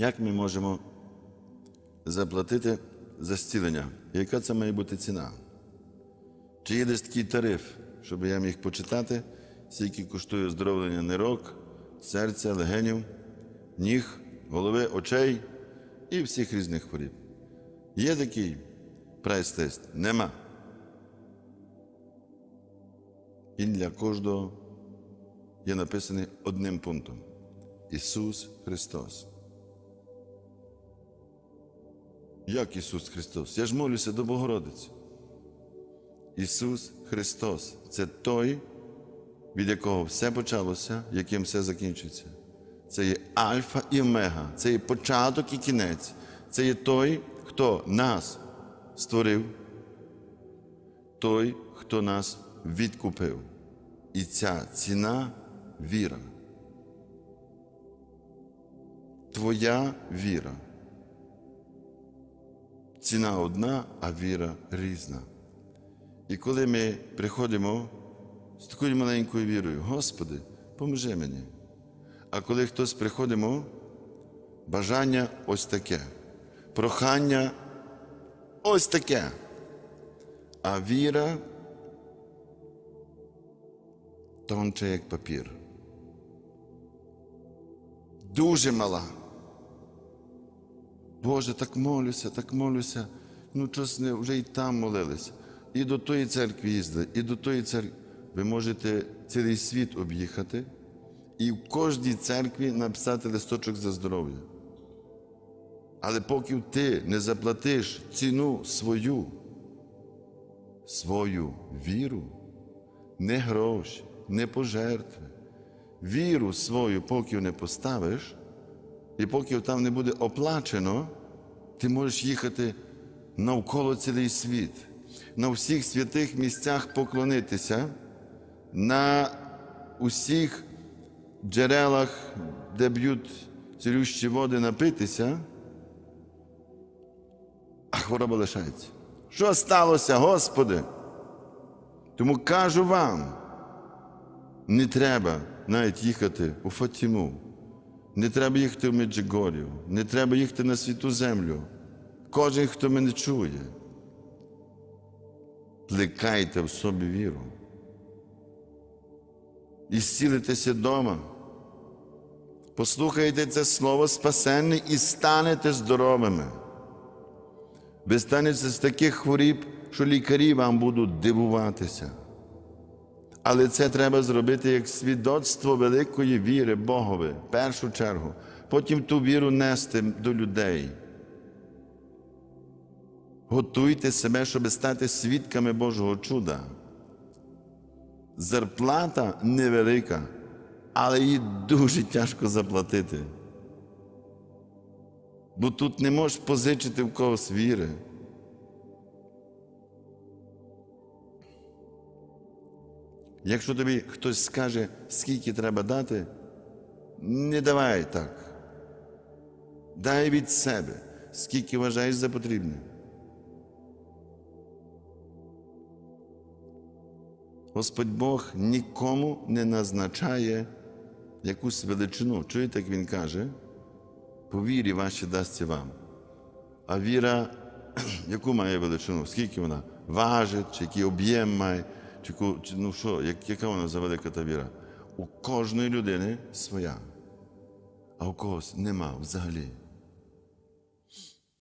Як ми можемо заплатити за зцілення? Яка це має бути ціна? Чи є десь такий тариф, щоб я міг почитати, скільки коштує оздоровлення нирок, серця, легенів, ніг, голови, очей і всіх різних хворіб? Є такий прайс-тест? Нема. Він для кожного є написаний одним пунктом: Ісус Христос. Як Ісус Христос? Я ж молюся до Богородиці. Ісус Христос це той, від якого все почалося, яким все закінчиться. Це є Альфа і Омега, це є початок і кінець. Це є той, хто нас створив, той, хто нас відкупив. І ця ціна віра. Твоя віра. Ціна одна, а віра різна. І коли ми приходимо з такою маленькою вірою, Господи, поможи мені. А коли хтось приходимо, бажання ось таке, прохання ось таке. А віра тонче, як папір. Дуже мала. Боже, так молюся, так молюся. Ну, щось не вже і там молилися. І до тої церкви їздили, і до тої церкви. Ви можете цілий світ об'їхати і в кожній церкві написати листочок за здоров'я. Але поки ти не заплатиш ціну свою, свою віру, не гроші, не пожертви, віру свою, поки не поставиш, і поки там не буде оплачено, ти можеш їхати навколо цілий світ, на всіх святих місцях поклонитися, на усіх джерелах, де б'ють цілющі води, напитися, а хвороба лишається. Що сталося, Господи? Тому кажу вам, не треба навіть їхати у Фатіму. Не треба їхати в Меджигорію, не треба їхати на святу землю. Кожен, хто мене чує, плекайте в собі віру. І зцілитеся вдома. Послухайте це слово спасенне і станете здоровими. Ви станете з таких хворіб, що лікарі вам будуть дивуватися. Але це треба зробити як свідоцтво великої віри Богові, в першу чергу. Потім ту віру нести до людей. Готуйте себе, щоб стати свідками Божого чуда. Зарплата невелика, але її дуже тяжко заплатити. Бо тут не можеш позичити в когось віри. Якщо тобі хтось скаже, скільки треба дати, не давай так. Дай від себе, скільки вважаєш за потрібне. Господь Бог нікому не назначає якусь величину. Чуєте, як Він каже? По вірі ваші дасться вам. А віра, яку має величину? Скільки вона важить, чи який об'єм має, чи, чи ну що, як, яка вона за велика та віра? У кожної людини своя, а у когось нема взагалі.